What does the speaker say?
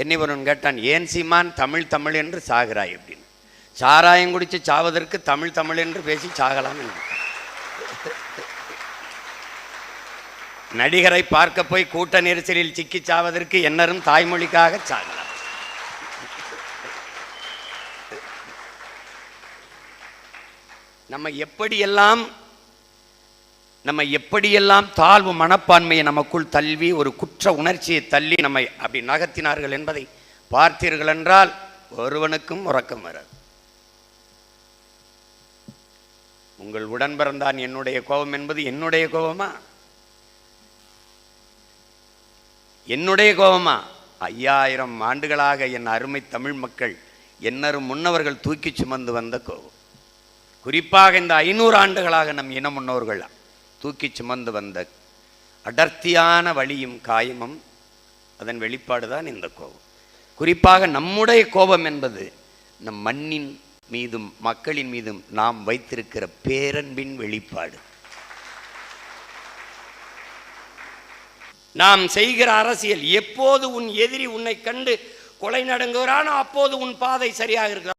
என்னை ஒருவன் கேட்டான் ஏன் சீமான்? தமிழ் தமிழ் என்று சாகிறாய் அப்படின்னு. சாராயம் குடிச்சு சாவதற்கு தமிழ் தமிழ் என்று பேசி சாகலாம் என்று. நடிகரை பார்க்க போய் கூட்ட நெரிசலில் சிக்கி சாவதற்கு என்னரும் தாய்மொழிக்காக சாகலாம். நம்ம எப்படியெல்லாம் நம்ம எப்படியெல்லாம் தாழ்வு மனப்பான்மையை நமக்குள் தள்ளி ஒரு குற்ற உணர்ச்சியை தள்ளி நம்மை அப்படி நகர்த்தினார்கள் என்பதை பார்த்தீர்கள் என்றால் ஒருவனுக்கும் உறக்கம் வராது. உங்கள் உடன் பிறந்தான் என்னுடைய கோபம் என்பது என்னுடைய கோபமா? என்னுடைய கோபமா? ஐயாயிரம் ஆண்டுகளாக என் அருமை தமிழ் மக்கள் என்னரும் முன்னவர்கள் தூக்கி சுமந்து வந்த கோபம். குறிப்பாக இந்த ஐநூறு ஆண்டுகளாக நம் இன முன்னோர்கள் தூக்கி சுமந்து வந்த அடர்த்தியான வழியும் காயமும் அதன் வெளிப்பாடு தான் இந்த கோபம். குறிப்பாக நம்முடைய கோபம் என்பது நம் மண்ணின் மீதும் மக்களின் மீதும் நாம் வைத்திருக்கிற பேரன்பின் வெளிப்பாடு. நாம் செய்கிற அரசியல் எப்போது உன் எதிரி உன்னை கண்டு கொலை நடங்குகிறானோ அப்போது உன் பாதை சரியாக இருக்கிறான்